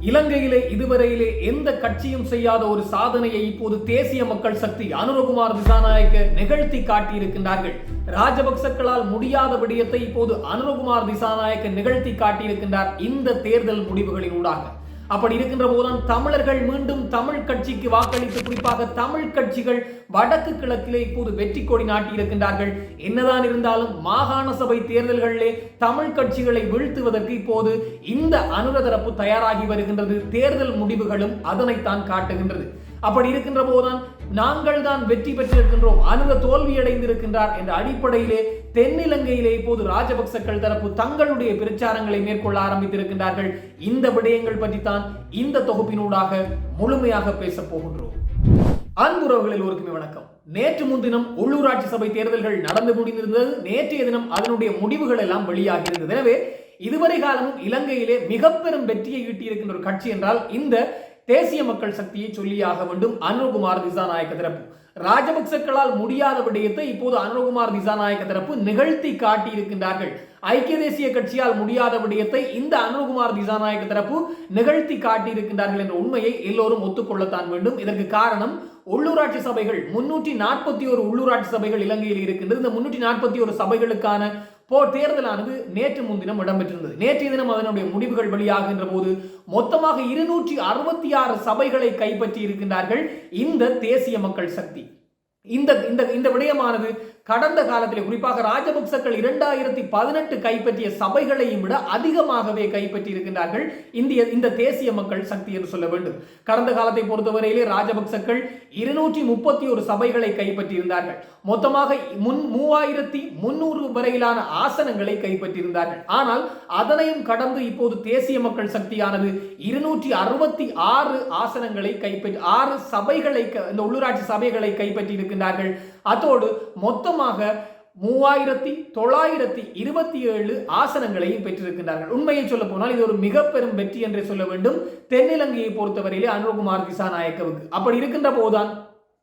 இலங்கையிலே இதுவரையிலே எந்த கட்சியும் செய்யாத ஒரு சாதனையை இப்போது தேசிய மக்கள் சக்தி அனுரகுமார் திசாநாயக்க நிகழ்த்தி காட்டியிருக்கின்றார்கள். ராஜபக்சக்களால் முடியாத விடயத்தை இப்போது அனுரகுமார் திசாநாயக்க நிகழ்த்தி காட்டியிருக்கின்றார் இந்த தேர்தல் முடிவுகளின் ஊடாக அப்படி இருக்கின்ற போதுதான் தமிழர்கள் மீண்டும் தமிழ் கட்சிக்கு வாக்களித்து குறிப்பாக தமிழ் கட்சிகள் வடக்கு கிழக்கிலே இப்போது வெற்றி கொடி நாட்டியிருக்கின்றார்கள் என்னதான் இருந்தாலும் மாகாண சபை தேர்தல்களிலே தமிழ் கட்சிகளை வீழ்த்துவதற்கு இப்போது இந்த அனுரதரப்பு தயாராகி வருகின்றது. தேர்தல் முடிவுகளும் அதனைத்தான் காட்டுகின்றது. அப்படி இருக்கின்ற போதுதான் நாங்கள் தான் வெற்றி பெற்றிருக்கின்றோம். அனுர தோல்வி அடைந்திருக்கின்றார் என்ற அடிப்படையிலே தென்னிலங்கையிலே இப்போது ராஜபக்சக்கள் தரப்பு தங்களுடைய பிரச்சாரங்களை மேற்கொள்ள ஆரம்பித்திருக்கின்றார்கள். இந்த விடயங்கள் பற்றித்தான் இந்த தொகுப்பினூடாக முழுமையாக பேசப் போகின்றோம். அன்புறவுகளில் ஒருக்குமே வணக்கம். நேற்று முன்தினம் உள்ளூராட்சி சபை தேர்தல்கள் நடந்து முடிந்திருந்தது. நேற்றைய தினம் அதனுடைய முடிவுகள் எல்லாம் வெளியாகி இருந்தது எனவே இதுவரை காலமும் இலங்கையிலே மிக பெரும் வெற்றியை ஈட்டியிருக்கின்ற ஒரு கட்சி என்றால் இந்த தேசிய மக்கள் சக்தியை சொல்லியாக வேண்டும். அனுகுமார் திசாநாயக்க தரப்பு ராஜபக்சக்களால் முடியாத விடயத்தை இப்போது அனுகுமார் திசாநாயக்க தரப்பு நிகழ்த்தி காட்டியிருக்கின்றார்கள். ஐக்கிய தேசிய கட்சியால் முடியாத விடயத்தை இந்த அனுகுமார் திசாநாயக்க தரப்பு நிகழ்த்தி காட்டியிருக்கின்றார்கள் என்ற உண்மையை எல்லோரும் ஒத்துக்கொள்ளத்தான் வேண்டும். இதற்கு காரணம் உள்ளூராட்சி சபைகள். முன்னூற்றி நாற்பத்தி ஒரு உள்ளூராட்சி சபைகள் இலங்கையில் இருக்கின்றது. இந்த முன்னூற்றி நாற்பத்தி ஒரு சபைகளுக்கான போ தேர்தலானது நேற்று முன்தினம் இடம்பெற்றிருந்தது. நேற்றைய தினம் அதனுடைய முடிவுகள் வெளியாகின்ற போது மொத்தமாக இருநூற்றி அறுபத்தி ஆறு சபைகளை கைப்பற்றி இருக்கின்றார்கள் இந்த தேசிய மக்கள் சக்தி. இந்த இந்த இந்த விடயமானது கடந்த காலத்தில் குறிப்பாக ராஜபக்சக்கள் இரண்டாயிரத்தி பதினெட்டு கைப்பற்றிய சபைகளையும் விட அதிகமாகவே கைப்பற்றி இருக்கின்றார்கள் இந்திய இந்த தேசிய மக்கள் சக்தி என்று சொல்ல வேண்டும். கடந்த காலத்தை பொறுத்தவரையிலே ராஜபக்சக்கள் இருநூற்றி முப்பத்தி ஒரு சபைகளை கைப்பற்றியிருந்தார்கள். மொத்தமாக முன் மூவாயிரத்தி முன்னூறு வரையிலான ஆசனங்களை கைப்பற்றியிருந்தார்கள். ஆனால் அதனையும் கடந்து இப்போது தேசிய மக்கள் சக்தியானது இருநூற்றி அறுபத்தி ஆறு ஆசனங்களை கைப்பற்றி ஆறு சபைகளை இந்த உள்ளூராட்சி சபைகளை கைப்பற்றி இருக்கின்றார்கள் அதோடு மொத்த மொத்தமாக மூவாயிரத்தி தொள்ளாயிரத்தி இருபத்தி ஏழு ஆசனங்களையும் பெற்றிருக்கின்றார்கள். உண்மையை சொல்ல போனால் இது ஒரு மிக பெரும் வெற்றி என்றே சொல்ல வேண்டும். தென்னிலங்கையை பொறுத்தவரையிலே அனுகுமார் திசாநாயக்கவுக்கு. அப்படி இருக்கின்ற போதுதான்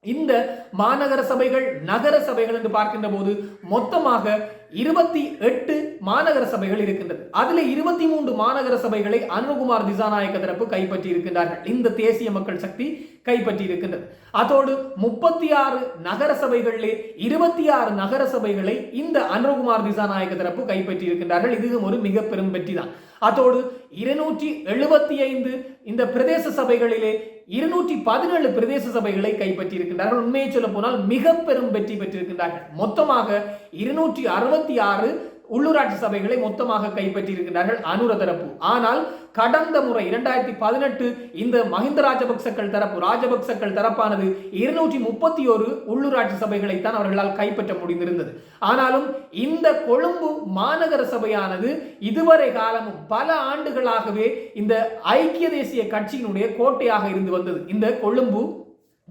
இந்த மாநகர சபைகள் நகர சபைகள் என்று பார்க்கின்ற போது மொத்தமாக இருபத்தி எட்டு மாநகர சபைகள் இருக்கின்றது. அதில் இருபத்தி மூன்று மாநகர சபைகளை அனுகுமார் திசாநாயக்க தரப்பு கைப்பற்றி இருக்கின்றார்கள் இந்த தேசிய மக்கள் சக்தி கைப்பற்றி இருக்கின்றது அதோடு முப்பத்தி ஆறு நகர சபைகளிலே இருபத்தி ஆறு நகர சபைகளை இந்த அனுகுமார் திசாநாயக்க தரப்பு கைப்பற்றி இருக்கின்றார்கள் இதுவும் ஒரு மிக பெரும் வெற்றி தான் அதோடு இருநூற்றி எழுபத்தி ஐந்து இந்த பிரதேச சபைகளிலே இருநூற்றி பதினேழு பிரதேச சபைகளை கைப்பற்றி இருக்கின்றார்கள் உண்மையை சொல்ல போனால் மிக பெரும் வெற்றி பெற்றிருக்கின்றார்கள். மொத்தமாக இருநூற்றி இருபத்தி ஆறு உள்ளூராட்சி சபைகளை மொத்தமாக கைப்பற்றியிருக்கிறார்கள் அனுர தரப்பு ஆனால் கடந்த முறை இரண்டாயிரத்தி பதினெட்டு இந்த மஹிந்த ராஜபக்சக்கள் தரப்பு ராஜபக்சக்கள் தரப்பானது இருநூற்றி முப்பத்தி ஒரு உள்ளூராட்சி சபைகளைத்தான் அவர்களால் கைப்பற்ற முடிந்திருந்தது. ஆனாலும் இந்த கொழும்பு மாநகர சபையானது இதுவரை காலமும் பல ஆண்டுகளாகவே இந்த ஐக்கிய தேசிய கட்சியினுடைய கோட்டையாக இருந்து வந்தது. இந்த கொழும்பு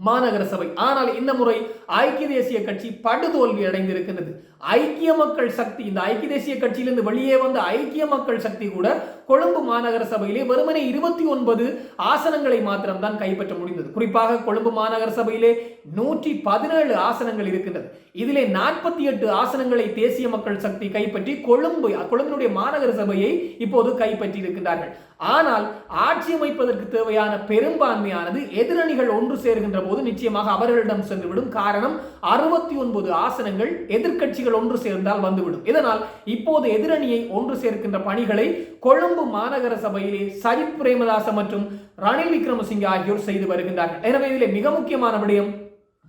மாநகர சபை. ஆனால் இந்த முறை ஐக்கிய தேசிய கட்சி படுதோல்வி அடைந்திருக்கின்றது. ஐக்கிய மக்கள் சக்தி இந்த ஐக்கிய தேசிய கட்சியிலிருந்து வெளியே வந்த ஐக்கிய மக்கள் சக்தி கூட கொழும்பு மாநகர சபையிலே வெறுமனே இருபத்தி ஒன்பது ஆசனங்களை மாத்திரம்தான் கைப்பற்ற முடிந்தது. குறிப்பாக கொழும்பு மாநகர சபையிலே நூற்றி பதினேழு ஆசனங்கள் இருக்கின்றது. இதிலே நாற்பத்தி எட்டு ஆசனங்களை தேசிய மக்கள் சக்தி கைப்பற்றி கொழும்பு கொழும்பினுடைய மாநகர சபையை இப்போது கைப்பற்றி இருக்கின்றார்கள் ஆனால் ஆட்சி அமைப்பதற்கு தேவையான பெரும்பான்மையானது எதிரணிகள் ஒன்று சேர்கின்ற போது நிச்சயமாக அவர்களிடம் சென்றுவிடும். காரணம் அறுபத்தி ஒன்பது ஆசனங்கள் எதிர்க்கட்சிகள் ஒன்று சேர்ந்தால் வந்துவிடும். இதனால் இப்போது எதிரணியை ஒன்று சேர்க்கின்ற பணிகளை கொழும்பு மாநகர சபையிலே சரித் பிரேமதாச மற்றும் ரணில் விக்ரமசிங்கே ஆகியோர் செய்து வருகின்றார்கள். எனவே இதிலே மிக முக்கியமான விடயம்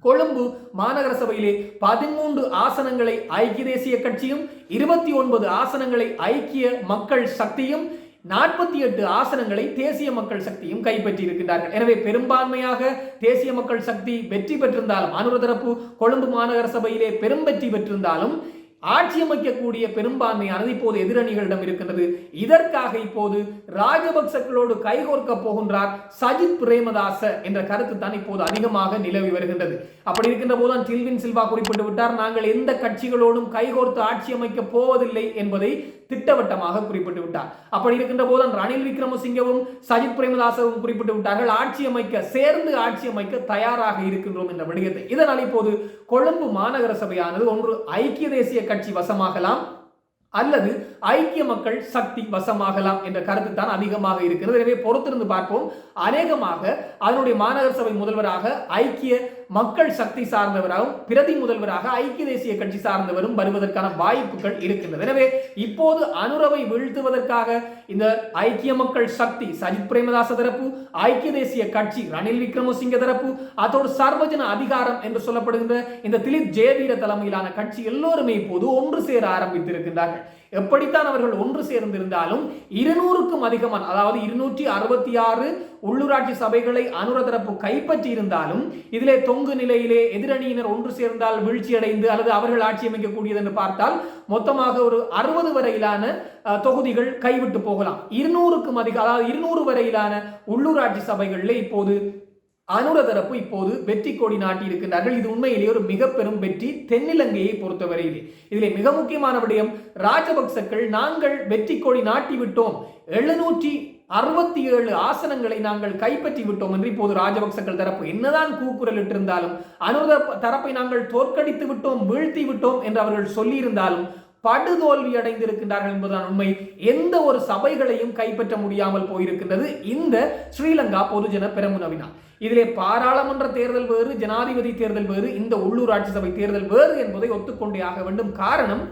கொழும்பு மாநகர சபையிலே பதிமூன்று ஆசனங்களை ஐக்கிய தேசிய கட்சியும் இருபத்தி ஒன்பது ஆசனங்களை ஐக்கிய மக்கள் சக்தியும் நாற்பத்தி எட்டு ஆசனங்களை தேசிய மக்கள் சக்தியும் கைப்பற்றி இருக்கின்றார்கள் எனவே பெரும்பான்மையாக தேசிய மக்கள் சக்தி வெற்றி பெற்றிருந்தாலும் அனுரதரப்பு கொழும்பு மாநகர சபையிலே பெரும் வெற்றி பெற்றிருந்தாலும் ஆட்சி அமைக்கக்கூடிய பெரும்பான்மையானது இப்போது எதிரணிகளிடம் இருக்கின்றது. இதற்காக இப்போது ராஜபக்சக்களோடு கைகோர்க்க போகின்றார் சஜித் பிரேமதாச என்ற கருத்து தான் இப்போது அதிகமாக நிலவி வருகின்றது. அப்படி இருக்கின்ற போதுதான் டில்வின் சில்வா குறிப்பிட்டு விட்டார் நாங்கள் எந்த கட்சிகளோடும் கைகோர்த்து ஆட்சி அமைக்க போவதில்லை என்பதை திட்டவட்டமாக குறிப்பிட்டு விட்டார். அப்படி இருக்கின்ற போது ரணில் விக்ரமசிங்கவும் சஜித் பிரேமதாசவும் குறிப்பிட்டு விட்டார்கள். ஆட்சி அமைக்க சேர்ந்து ஆட்சி அமைக்க தயாராக இருக்கின்றோம் என்ற விடயத்தை. இதனால் இப்போது கொழும்பு மாநகர சபையானது ஒன்று ஐக்கிய தேசிய கட்சி வசமாகலாம். அல்லது ஐக்கிய மக்கள் சக்தி வசமாகலாம் என்ற கருத்து தான் அதிகமாக இருக்கிறது. எனவே பொறுத்திருந்து பார்ப்போம். அநேகமாக அதனுடைய மாநகர சபை முதல்வராக ஐக்கிய மக்கள் சக்தி சார்ந்தவராகவும் பிரதி முதல்வராக ஐக்கிய தேசிய கட்சி சார்ந்தவரும் வருவதற்கான வாய்ப்புகள் இருக்கின்றது. எனவே இப்போது அனுரவை வீழ்த்துவதற்காக இந்த ஐக்கிய மக்கள் சக்தி சஜித் பிரேமதாச தரப்பு ஐக்கிய தேசிய கட்சி ரணில் விக்ரமசிங்க தரப்பு அதோடு சர்வஜன அதிகாரம் என்று சொல்லப்படுகின்ற இந்த திலீப் ஜெயவீர தலைமையிலான கட்சி எல்லோருமே இப்போது ஒன்று சேர ஆரம்பித்திருக்கின்றார்கள். எப்படித்தான் அவர்கள் ஒன்று சேர்ந்திருந்தாலும் இருநூறுக்கும் அதிகமான அதாவது இருநூற்றி அறுபத்தி ஆறு உள்ளூராட்சி சபைகளை அனுர தரப்பு கைப்பற்றி இருந்தாலும் இதிலே தொங்கு நிலையிலே எதிரணியினர் ஒன்று சேர்ந்தால் வீழ்ச்சியடைந்து அல்லது அவர்கள் ஆட்சி அமைக்கக்கூடியது என்று பார்த்தால் மொத்தமாக ஒரு அறுபது வரையிலான தொகுதிகள் கைவிட்டு போகலாம். இருநூறுக்கும் அதிக அதாவது இருநூறு வரையிலான உள்ளூராட்சி சபைகளில் இப்போது அனுர தரப்பு இப்போது வெற்றி கோடி நாட்டி இருக்கின்றார்கள். இது உண்மையிலேயே ஒரு மிக பெரும் வெற்றி. தென்னிலங்கையை பொறுத்தவரையிலே இதில் மிக முக்கியமான விடயம் ராஜபக்சக்கள் நாங்கள் வெற்றி கோடி நாட்டி விட்டோம். எழுநூற்றி அறுபத்தி ஏழு ஆசனங்களை நாங்கள் கைப்பற்றி விட்டோம் என்று இப்போது ராஜபக்சக்கள் தரப்பு. என்னதான் கூக்குரல் இட்டிருந்தாலும் அனுர தரப்பை நாங்கள் தோற்கடித்து விட்டோம் வீழ்த்தி விட்டோம் என்று அவர்கள் சொல்லியிருந்தாலும் படுதோல்வி அடைந்திருக்கின்றார்கள் என்பதுதான் உண்மை. எந்த ஒரு சபைகளையும் கைப்பற்ற முடியாமல் போயிருக்கின்றது இந்த ஸ்ரீலங்கா பொதுஜன பெரமுனவினால் இதிலே பாராளுமன்ற தேர்தல் வேறு ஜனாதிபதி தேர்தல் வேறு இந்த உள்ளூராட்சி சபை தேர்தல் வேறு என்பதை ஒத்துக்கொண்டே ஆக வேண்டும். காரணம்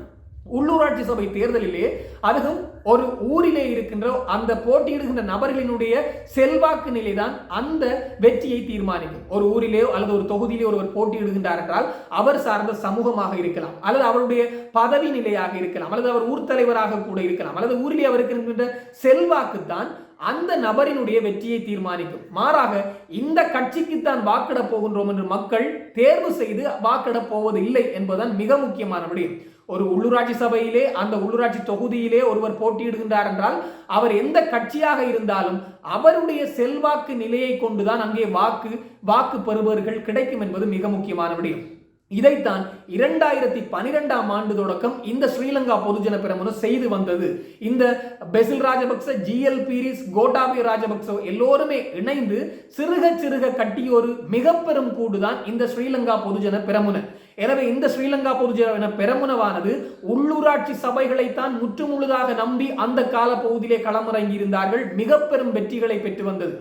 உள்ளூராட்சி சபை தேர்தலிலே அதுவும் ஒரு ஊரிலே இருக்கின்ற அந்த போட்டியிடுகின்ற நபர்களினுடைய செல்வாக்கு நிலைதான் அந்த வெற்றியை தீர்மானிக்கும். ஒரு ஊரிலே அல்லது ஒரு தொகுதியிலே ஒருவர் போட்டியிடுகின்றார் என்றால் அவர் சார்ந்த சமூகமாக இருக்கலாம். அல்லது அவருடைய பதவி நிலையாக இருக்கலாம். அல்லது அவர் ஊர் தலைவராக கூட இருக்கலாம். அல்லது ஊரிலே அவருக்கு இருக்கின்ற செல்வாக்கு தான் அந்த நபரினுடைய வெற்றியை தீர்மானிக்கும். மாறாக இந்த கட்சிக்கு தான் வாக்கிட போகின்றோம் என்று மக்கள் தேர்வு செய்து வாக்கிட போவதில்லை என்பதுதான் மிக முக்கியமான விடயம். ஒரு உள்ளூராட்சி சபையிலே அந்த உள்ளூராட்சி தொகுதியிலே ஒருவர் போட்டியிடுகின்றார் என்றால் அவர் எந்த கட்சியாக இருந்தாலும் அவருடைய செல்வாக்கு நிலையை கொண்டுதான் அங்கே வாக்கு வாக்கு பெறுபவர்கள் கிடைக்கும் என்பது மிக முக்கியமான விடயம். இதைத்தான் இரண்டாயிரத்தி பனிரெண்டாம் ஆண்டு தொடக்கம் இந்த ஸ்ரீலங்கா பொதுஜன பிரமணம் செய்து வந்தது. இந்த பெசில் ராஜபக்ச ஜிஎல் பீரிஸ் கோட்டாபய ராஜபக்ச எல்லோருமே இணைந்து சிறுக சிறுக கட்டிய ஒரு மிக பெரும் கூடுதான் இந்த ஸ்ரீலங்கா பொதுஜன பிரமுன. எனவே இந்த ஸ்ரீலங்கா பொதுஜன பெரமுனவானது உள்ளூராட்சி சபைகளைத்தான் முற்றுமுழுதாக நம்பி அந்த கால பகுதியிலே களமிறங்கி இருந்தார்கள் மிக பெரும் வெற்றிகளை பெற்று வந்தது.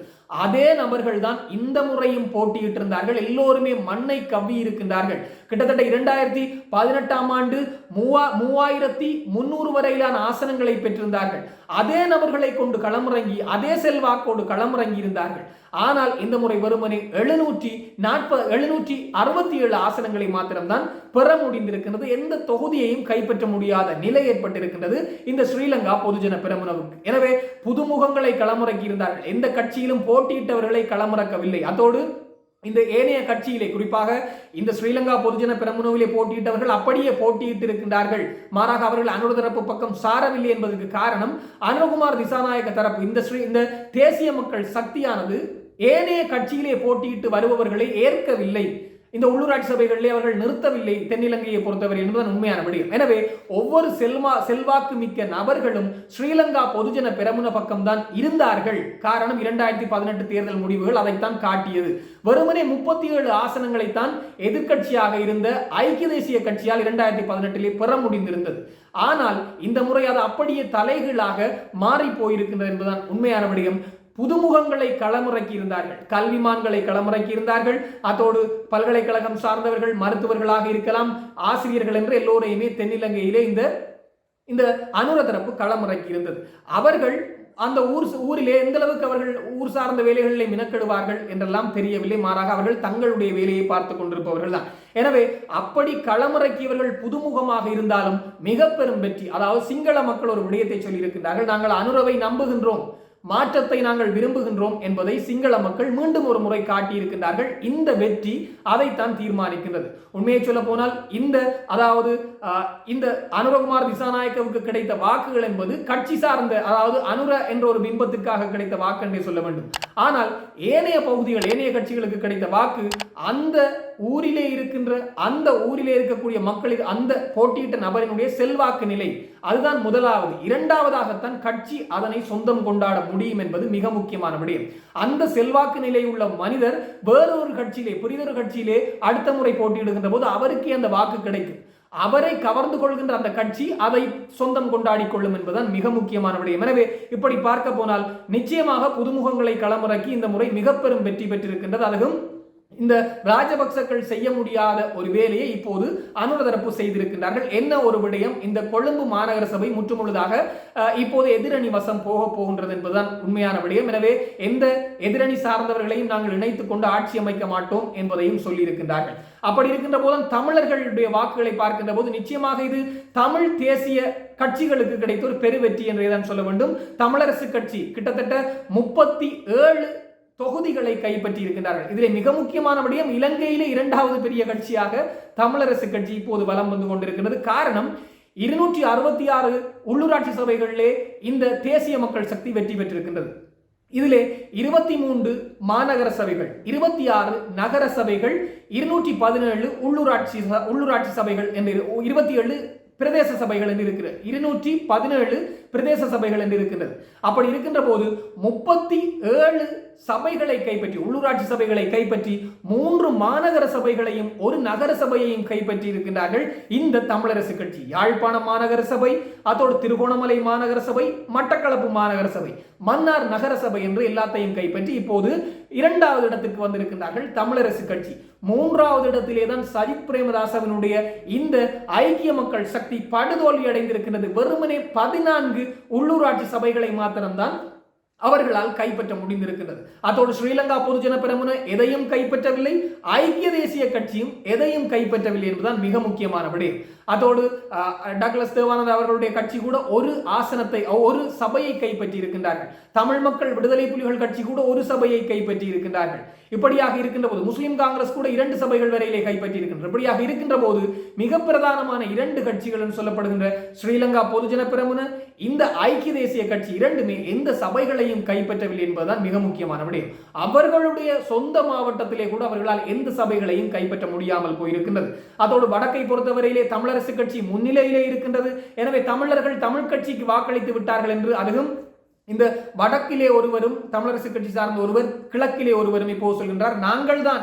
அதே நபர்கள் தான் இந்த முறையும் போட்டியிட்டு இருந்தார்கள் எல்லோருமே மண்ணை கவ்வி இருக்கின்றார்கள். கிட்டத்தட்ட இரண்டாயிரத்தி பதினெட்டாம் ஆண்டு மூவா மூவாயிரத்தி முன்னூறு வரையிலான ஆசனங்களை பெற்றிருந்தார்கள். அதே நபர்களை கொண்டு களமிறங்கி அதே செல்வாக்கோடு களமிறங்கி இருந்தார்கள் ஆனால் இந்த முறை வெறுமனே எழுநூற்றி நாற்பது எழுநூற்றி அறுபத்தி ஏழு ஆசனங்களை மாத்திரம்தான் பெற முடிந்திருக்கின்றது. எந்த தொகுதியையும் கைப்பற்ற முடியாத நிலை ஏற்பட்டிருக்கின்றது இந்த ஸ்ரீலங்கா பொதுஜன பெருமுனவுக்கு. எனவே புதுமுகங்களை களமிறக்கி இருந்தார்கள் எந்த கட்சியிலும் போட்டியிட்டவர்களை களமிறக்கவில்லை. அதோடு இந்த ஏனைய கட்சியிலே குறிப்பாக இந்த ஸ்ரீலங்கா பொதுஜன பெரமுனவிலே போட்டியிட்டவர்கள் அப்படியே போட்டியிட்டு இருக்கின்றார்கள் மாறாக அவர்கள் அனுர தரப்பு பக்கம் சாரவில்லை என்பதற்கு காரணம் அனுகுமார் திசாநாயக தரப்பு. இந்த ஸ்ரீ இந்த தேசிய மக்கள் சக்தியானது ஏனைய கட்சியிலே போட்டியிட்டு வருபவர்களை ஏற்கவில்லை. இந்த உள்ளூராட்சி சபைகளிலே அவர்கள் நிறுத்தவில்லை தென்னிலங்கையை பொறுத்தவரை என்பதன் உண்மையான விடயம். எனவே ஒவ்வொரு செல்வா செல்வாக்கு மிக்க நபர்களும் ஸ்ரீலங்கா பொதுஜன பெரமுன பக்கம்தான் இருந்தார்கள். காரணம் இரண்டாயிரத்தி பதினெட்டு தேர்தல் முடிவுகள் அதைத்தான் காட்டியது. வெறுமனே முப்பத்தி ஏழு ஆசனங்களைத்தான் எதிர்கட்சியாக இருந்த ஐக்கிய தேசிய கட்சியால் இரண்டாயிரத்தி பதினெட்டிலே பெற முடிந்திருந்தது. ஆனால் இந்த முறை அது அப்படியே தலைகீழாக மாறி போயிருக்கின்றது என்பதுதான் உண்மையான விடயம். புதுமுகங்களை களமிறக்கி இருந்தார்கள் கல்விமான்களை களமிறக்கி இருந்தார்கள் அதோடு பல்கலைக்கழகம் சார்ந்தவர்கள் மருத்துவர்களாக இருக்கலாம் ஆசிரியர்கள் என்று எல்லோரையுமே தென்னிலங்கையிலே இந்த இந்த அனுர தரப்பு களமிறக்கி இருந்தது அவர்கள் அந்த ஊர் ஊரிலே எந்த அளவுக்கு அவர்கள் ஊர் சார்ந்த வேலைகளிலே மினக்கெடுவார்கள் என்றெல்லாம் தெரியவில்லை. மாறாக அவர்கள் தங்களுடைய வேலையை பார்த்து கொண்டிருப்பவர்கள் தான். எனவே அப்படி களமிறக்கியவர்கள் புதுமுகமாக இருந்தாலும் மிக பெரும் வெற்றி அதாவது சிங்கள மக்கள் ஒரு விடயத்தை சொல்லியிருக்கின்றார்கள். நாங்கள் அனுரவை நம்புகின்றோம். மாற்றத்தை நாங்கள் விரும்புகின்றோம் என்பதை சிங்கள மக்கள் மீண்டும் ஒரு முறை காட்டியிருக்கின்றார்கள். இந்த வெற்றி அதைத்தான் தீர்மானிக்கின்றது. உண்மையை சொல்ல போனால் இந்த அதாவது இந்த அனுரகுமார் திசாநாயக்கவுக்கு கிடைத்த வாக்குகள் என்பது கட்சி சார்ந்த அதாவது அனுர என்ற ஒரு பிம்பத்திற்காக கிடைத்த வாக்கு என்றே சொல்ல வேண்டும். ஆனால் ஏனைய பகுதிகள் ஏனைய கட்சிகளுக்கு கிடைத்த வாக்கு அந்த ஊரிலே இருக்கின்ற அந்த ஊரிலே இருக்கக்கூடிய மக்களின் அந்த போட்டியிட்ட நபரினுடைய செல்வாக்கு நிலை அதுதான் முதலாவது. இரண்டாவதாகத்தான் கட்சி அதனை சொந்தம் கொண்டாட முடியும் என்பது மிக முக்கியமான விடயம். அந்த செல்வாக்கு நிலை உள்ள மனிதர் வேறொரு கட்சியிலே புரிதொரு கட்சியிலே அடுத்த முறை போட்டியிடுகின்ற போது அவருக்கே அந்த வாக்கு கிடைக்கும். அவரை கவர்ந்து கொள்கின்ற அந்த கட்சி அதை சொந்தம் கொண்டாடி கொள்ளும் என்பதுதான் மிக முக்கியமான விடயம். எனவே இப்படி பார்க்க போனால் நிச்சயமாக புதுமுகங்களை களமிறக்கி இந்த முறை மிக பெரும் வெற்றி பெற்றிருக்கின்றது. அதுவும் இந்த ராஜபக்சக்கள் செய்ய முடியாத ஒரு வேலையை இப்போது அனுர தரப்பு செய்திருக்கின்றார்கள். என்ன ஒரு விடயம்? இந்த கொழும்பு மாநகர சபை முற்றுமுழுதாக இப்போது எதிரணி வசம் போக போகின்றது என்பதுதான் உண்மையான விடயம். எனவே எந்த எதிரணி சார்ந்தவர்களையும் நாங்கள் இணைத்துக் கொண்டு ஆட்சி அமைக்க மாட்டோம் என்பதையும் சொல்லியிருக்கின்றார்கள். அப்படி இருக்கின்ற போதும் தமிழர்களுடைய வாக்குகளை பார்க்கின்ற போது நிச்சயமாக இது தமிழ் தேசிய கட்சிகளுக்கு கிடைத்த ஒரு பெருவெற்றி என்றே தான் சொல்ல வேண்டும். தமிழரசு கட்சி கிட்டத்தட்ட முப்பத்தி ஏழு தொகுதிகளை கைப்பற்றி இருக்கின்றார்கள் இதிலே மிக முக்கியமான விடயம் இலங்கையிலே இரண்டாவது பெரிய கட்சியாக தமிழரசு கட்சி இப்போது வலம் வந்து கொண்டிருக்கிறது காரணம் இருநூற்றி அறுபத்தி ஆறு உள்ளூராட்சி சபைகளிலே இந்த தேசிய மக்கள் சக்தி வெற்றி பெற்றிருக்கின்றது. இதிலே இருபத்தி மூன்று மாநகர சபைகள் இருபத்தி ஆறு நகர சபைகள் இருநூற்றி பதினேழு உள்ளூராட்சி ச- உள்ளூராட்சி சபைகள் என்று இருபத்தி ஏழு பிரதேச சபைகள் என்று இருக்கிறது. இருநூற்றி பதினேழு பிரதேச சபைகள் என்று இருக்கின்றது அப்படி இருக்கின்ற போது முப்பத்தி ஏழு சபைகளை கைப்பற்றி உள்ளூராட்சி சபைகளை கைப்பற்றி மூன்று மாநகர சபைகளையும் ஒரு நகர சபையையும் கைப்பற்றி இருக்கின்றார்கள் இந்த தமிழரசு கட்சி. யாழ்ப்பாண மாநகர சபை அதோடு திருகோணமலை மாநகர சபை மட்டக்களப்பு மாநகர சபை. மன்னார் நகர சபை என்று எல்லாத்தையும் கைப்பற்றி இப்போது இரண்டாவது இடத்துக்கு வந்திருக்கின்றார்கள் தமிழரசு கட்சி. மூன்றாவது இடத்திலே தான் சஜித் பிரேமதாசவினுடைய இந்த ஐக்கிய மக்கள் சக்தி படுதோல்வி அடைந்திருக்கிறது. வெறுமனே பதினான்கு உள்ளூராட்சி சபைகளை மாத்திரம்தான் அவர்களால் கைப்பற்ற முடிந்திருக்கிறது. அதோடு ஸ்ரீலங்கா பொதுஜன பெரமுன எதையும் கைப்பற்றவில்லை. ஐக்கிய தேசிய கட்சியும் எதையும் கைப்பற்றவில்லை என்பதுதான் மிக முக்கியமான விடயம் அதோடு டக்ளஸ் தேவானந்த் அவர்களுடைய கட்சி கூட ஒரு ஆசனத்தை ஒரு சபையை கைப்பற்றி இருக்கின்றார்கள் தமிழ் மக்கள் விடுதலை புலிகள் கட்சி கூட ஒரு சபையை கைப்பற்றி இருக்கின்றார்கள் இப்படியாக இருக்கின்ற போது முஸ்லிம் காங்கிரஸ் கூட இரண்டு சபைகள் வரையிலே கைப்பற்றி இருக்கின்றன இப்படியாக இருக்கின்ற போது மிக பிரதானமான இரண்டு கட்சிகள் என்று சொல்லப்படுகின்ற ஸ்ரீலங்கா பொதுஜன பிரமுன இந்த ஐக்கிய தேசிய கட்சி இரண்டுமே எந்த சபைகளையும் கைப்பற்றவில்லை என்பதுதான் மிக முக்கியமான விடயம். அவர்களுடைய சொந்த மாவட்டத்திலே கூட அவர்களால் எந்த சபைகளையும் கைப்பற்ற முடியாமல் போயிருக்கின்றது. அதோடு வடக்கை பொறுத்தவரையிலே அரசு கட்சி முன்னிலையிலே இருக்கின்றது. எனவே தமிழர்கள் தமிழ் கட்சிக்கு வாக்களித்து விட்டார்கள் என்று அதுவும் இந்த வடக்கிலே ஒருவரும் தமிழரசு கட்சி சார்ந்த ஒருவர் கிழக்கிலே ஒருவரும் இப்போ சொல்கின்றார் நாங்கள் தான்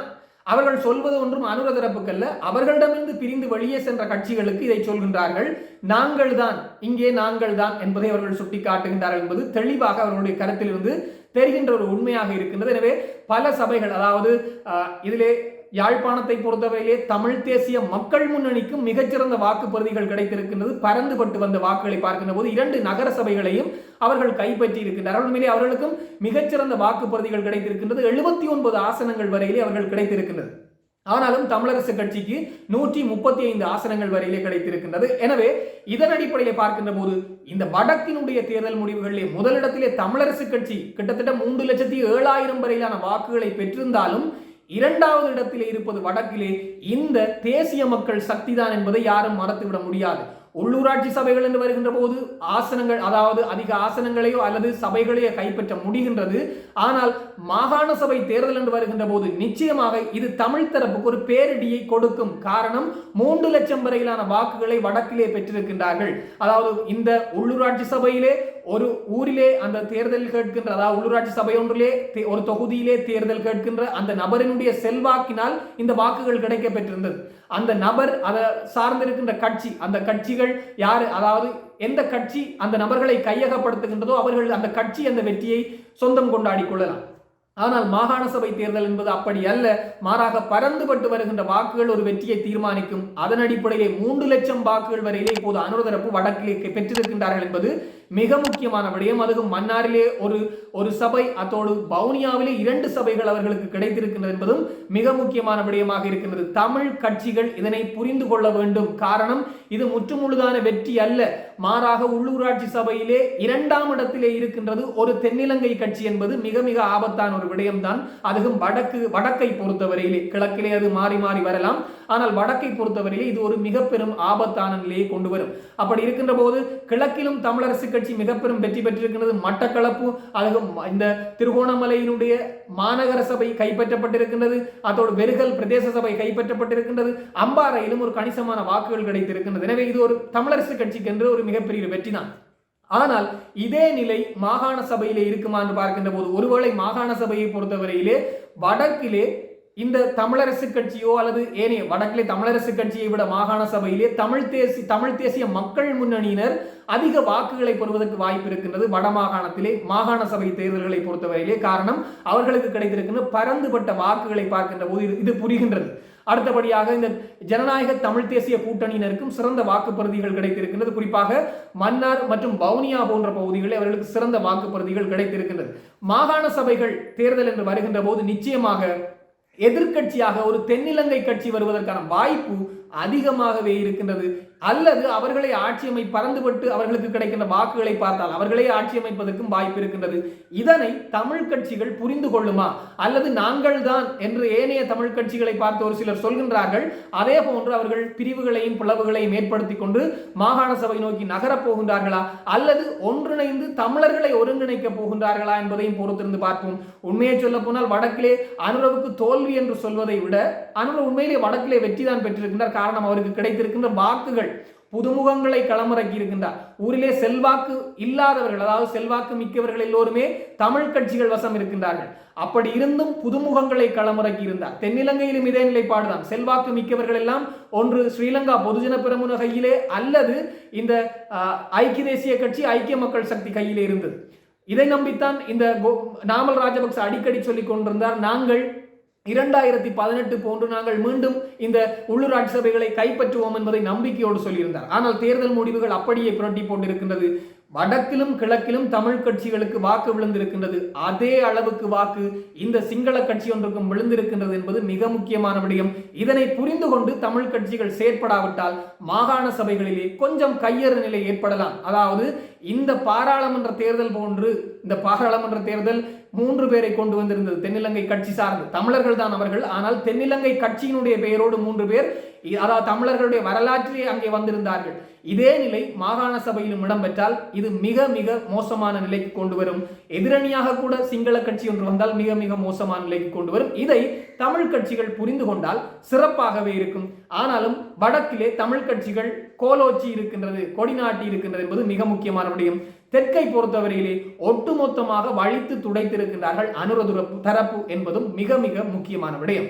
அவர்கள் சொல்வது ஒன்றும் அனுர தரப்புக்கல்ல அவர்களிடமிருந்து பிரிந்து வெளியே சென்ற கட்சிகளுக்கு இதை சொல்கின்றார்கள் நாங்கள் தான் இங்கே நாங்கள் தான் என்பதை அவர்கள் சுட்டிக்காட்டுகின்றார்கள் என்பது தெளிவாக அவர்களுடைய கருத்திலிருந்து தெரிகின்ற ஒரு உண்மையாக இருக்கின்றது. எனவே பல சபைகள் அதாவது இதிலே யாழ்ப்பாணத்தை பொறுத்தவரையிலே தமிழ் தேசிய மக்கள் முன்னணிக்கும் மிகச்சிறந்த வாக்குப்பதிகள் கிடைத்திருக்கின்றது. பறந்துபட்டு வந்த வாக்குகளை பார்க்கின்ற போது இரண்டு நகர சபைகளையும் அவர்கள் கைப்பற்றி இருக்கின்றார்கள் உண்மையிலே அவர்களுக்கும் மிகச்சிறந்த வாக்குப்பதிகள் கிடைத்திருக்கின்றது. எழுபத்தி ஒன்பது ஆசனங்கள் வரையிலே அவர்கள் கிடைத்திருக்கின்றது. ஆனாலும் தமிழரசு கட்சிக்கு நூற்றி முப்பத்தி ஐந்து ஆசனங்கள் வரையிலே கிடைத்திருக்கின்றது. எனவே இதன் அடிப்படையில் பார்க்கின்ற போது இந்த வடக்கினுடைய தேர்தல் முடிவுகளிலே முதலிடத்திலே தமிழரசு கட்சி கிட்டத்தட்ட மூன்று லட்சத்தி ஏழாயிரம் வரையிலான வாக்குகளை பெற்றிருந்தாலும் இரண்டாவது இடத்திலே இருப்பது வடக்கிலே. இந்த தேசிய மக்கள் சக்திதான் என்பதை யாரும் மறந்துவிட முடியாது. உள்ளூராட்சி சபைகள் என்று வருகின்ற போது ஆசனங்கள் அதாவது அதிக ஆசனங்களையோ அல்லது சபைகளையோ கைப்பற்ற முடிகின்றது. ஆனால் மாகாண சபை தேர்தல் என்று வருகின்ற போது நிச்சயமாக இது தமிழ் தரப்புக்கு ஒரு பேரிடியை கொடுக்கும் காரணம் மூன்று லட்சம் வரையிலான வாக்குகளை வடக்கிலே பெற்றிருக்கின்றார்கள். அதாவது இந்த உள்ளூராட்சி சபையிலே ஒரு ஊரிலே அந்த தேர்தல் கேட்கின்ற அதாவது உள்ளூராட்சி சபை ஒன்றிலே ஒரு தொகுதியிலே தேர்தல் கேட்கின்ற அந்த நபரினுடைய செல்வாக்கினால் இந்த வாக்குகள் கிடைக்க பெற்றிருந்தது அந்த நபர் அதை சார்ந்திருக்கின்ற கட்சி அந்த கட்சிகள் யார் அதாவது எந்த கட்சி அந்த நபர்களை கையகப்படுத்துகின்றதோ அவர்கள் அந்த கட்சி அந்த வெற்றியை சொந்தம் கொண்டாடி கொள்ளலாம் ஆனால் மாகாண சபை தேர்தல் என்பது அப்படி அல்ல. மாறாக பறந்துபட்டு வருகின்ற வாக்குகள் ஒரு வெற்றியை தீர்மானிக்கும். அதன் அடிப்படையிலே மூன்று லட்சம் வாக்குகள் வரையிலே இப்போது அனுரதரப்பு வடக்கிலே பெற்றிருக்கின்றார்கள் என்பது மிக முக்கியமான விடயம். அதுவும் மன்னாரிலே ஒரு ஒரு சபை அத்தோடு வவுனியாவிலே இரண்டு சபைகள் அவர்களுக்கு கிடைத்திருக்கின்றது என்பதும் மிக முக்கியமான விடயமாக இருக்கின்றது. தமிழ் கட்சிகள் இதனை புரிந்து கொள்ள வேண்டும். காரணம் இது முற்றுமுழுதான வெற்றி அல்ல. மாறாக உள்ளூராட்சி சபையிலே இரண்டாம் இடத்திலே இருக்கின்றது ஒரு தென்னிலங்கை கட்சி என்பது மிக மிக ஆபத்தான ஒரு விடயம்தான். அதுவும் வடக்கு வடக்கை பொறுத்தவரையிலே கிழக்கிலே அது மாறி மாறி வரலாம். ஆனால் வடக்கை பொறுத்தவரையிலே இது ஒரு மிக பெரும் ஆபத்தான நிலையை கொண்டு வரும். அப்படி இருக்கின்ற போது கிழக்கிலும் தமிழரசு கட்சி மிக பெரும் வெற்றி பெற்றிருக்கின்றது. மட்டக்களப்பு அல்லது இந்த திருகோணமலையினுடைய மாநகர சபை கைப்பற்றப்பட்டிருக்கின்றது. அதோடு வெறுகல் பிரதேச சபை கைப்பற்றப்பட்டிருக்கின்றது. அம்பாறையிலும் ஒரு கணிசமான வாக்குகள் கிடைத்திருக்கின்றது. எனவே இது ஒரு தமிழரசு கட்சிக்கு என்று ஒரு மிகப்பெரிய வெற்றி தான் ஆனால் இதே நிலை மாகாண சபையிலே இருக்குமா என்று பார்க்கின்ற போது ஒருவேளை மாகாண சபையை பொறுத்தவரையிலே வடக்கிலே இந்த தமிழரசு கட்சியோ அல்லது ஏனைய வடக்கிலே தமிழரசு கட்சியை விட மாகாண சபையிலே தமிழ் தேசி தமிழ் தேசிய மக்கள் முன்னணியினர் அதிக வாக்குகளை பெறுவதற்கு வாய்ப்பு இருக்கின்றது வட மாகாணத்திலே மாகாண சபை தேர்தல்களை பொறுத்தவரையிலே. காரணம் அவர்களுக்கு கிடைத்திருக்கின்ற பரந்துபட்ட வாக்குகளை பார்க்கின்ற போது இது- புரிகின்றது. அடுத்தபடியாக இந்த ஜனநாயக தமிழ் தேசிய கூட்டணியினருக்கும் சிறந்த வாக்குப்பதிகள் கிடைத்திருக்கின்றது. குறிப்பாக மன்னார் மற்றும் வவுனியா போன்ற பகுதிகளில் அவர்களுக்கு சிறந்த வாக்குப்பதிகள் கிடைத்திருக்கின்றது. மாகாண சபைகள் தேர்தல் என்று வருகின்ற போது நிச்சயமாக எதிர்க்கட்சியாக ஒரு தென்னிலங்கை கட்சி வருவதற்கான வாய்ப்பு அதிகமாகவே இருக்கின்றது. அல்லது அவர்களை ஆட்சி அமை பறந்துபட்டு அவர்களுக்கு கிடைக்கின்ற வாக்குகளை பார்த்தால் அவர்களே ஆட்சி அமைப்பதற்கும் வாய்ப்பு இருக்கின்றது. இதனை தமிழ் கட்சிகள் புரிந்து கொள்ளுமா? அல்லது நாங்கள் தான் என்று ஏனைய தமிழ் கட்சிகளை பார்த்து ஒரு சிலர் சொல்கின்றார்கள். அதே போன்று அவர்கள் பிரிவுகளையும் பிளவுகளையும் ஏற்படுத்தி கொண்டு மாகாண சபை நோக்கி நகரப் போகின்றார்களா? அல்லது ஒன்றிணைந்து தமிழர்களை ஒருங்கிணைக்க போகின்றார்களா என்பதையும் பொறுத்திருந்து பார்ப்போம். உண்மையை சொல்ல போனால் வடக்கிலே அனுரவுக்கு தோல்வி என்று சொல்வதை விட அனுர உண்மையிலே வடக்கிலே வெற்றி தான் பெற்றிருக்கின்றார். காரணம் அவருக்கு கிடைத்திருக்கின்ற வாக்குகள். புதுமுகங்களை களமிறக்கி இருக்கின்றார். ஊரிலே செல்வாக்கு இல்லாதவர்கள் அதாவது செல்வாக்கு மிக்கவர்கள் எல்லோருமே தமிழ் கட்சிகள் வசம் இருக்கின்றார்கள். அப்படி இருந்தும் புதுமுகங்களை களமிறக்கி இருந்தார். தென்னிலங்கையிலும் இதே நிலைப்பாடுதான். செல்வாக்கு மிக்கவர்கள் எல்லாம் ஒன்று ஸ்ரீலங்கா பொதுஜன பிரமுன கையிலே அல்லது இந்த ஆஹ், ஐக்கிய தேசிய கட்சி ஐக்கிய மக்கள் சக்தி கையிலே இருந்தது. இதை நம்பித்தான் இந்த கோ- நாமல் ராஜபக்ச அடிக்கடி சொல்லிக் கொண்டிருந்தார். நாங்கள் இரண்டாயிரத்தி பதினெட்டு போன்று நாங்கள் மீண்டும் இந்த உள்ளூராட்சி சபைகளை கைப்பற்றுவோம் என்பதை நம்பிக்கையோடு சொல்லியிருந்தார். ஆனால் தேர்தல் முடிவுகள் அப்படியே புரட்டி போட்டிருக்கின்றது. வடக்கிலும் கிழக்கிலும் தமிழ் கட்சிகளுக்கு வாக்கு விழுந்திருக்கின்றது. அதே அளவுக்கு வாக்கு இந்த சிங்கள கட்சி ஒன்றுக்கும் விழுந்திருக்கின்றது என்பது மிக முக்கியமான விடயம். இதனை புரிந்து கொண்டு தமிழ் கட்சிகள் செயற்படாவிட்டால் மாகாண சபைகளிலே கொஞ்சம் கையறு நிலை ஏற்படலாம். அதாவது இந்த பாராளுமன்ற தேர்தல் போன்று இந்த பாராளுமன்ற தேர்தல் மூன்று பேரை கொண்டு வந்திருந்தது. தென்னிலங்கை கட்சி சார்ந்து. தமிழர்கள் தான் அவர்கள். ஆனால் தென்னிலங்கை கட்சியினுடைய பெயரோடு மூன்று பேர் அதாவது தமிழர்களுடைய வரலாற்றிலே அங்கே வந்திருந்தார்கள். இதே நிலை மாகாண சபையிலும் இடம்பெற்றால் இது மிக மிக மோசமான நிலைக்கு கொண்டு வரும். எதிரணியாக கூட சிங்கள கட்சி ஒன்று வந்தால் மிக மிக மோசமான நிலைக்கு கொண்டு வரும். இதை தமிழ் கட்சிகள் புரிந்து கொண்டால் சிறப்பாகவே இருக்கும். ஆனாலும் வடக்கிலே தமிழ் கட்சிகள் கோலோச்சி இருக்கின்றது கொடிநாட்டி இருக்கின்றது என்பது மிக முக்கியமான முடியும் தெற்கை பொறுத்தவரையிலே ஒட்டுமொத்தமாக வழித்து துடைத்திருக்கின்றார்கள் அனுரதுர தரப்பு என்பதும் மிக மிக முக்கியமான விடயம்.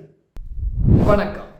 வணக்கம்.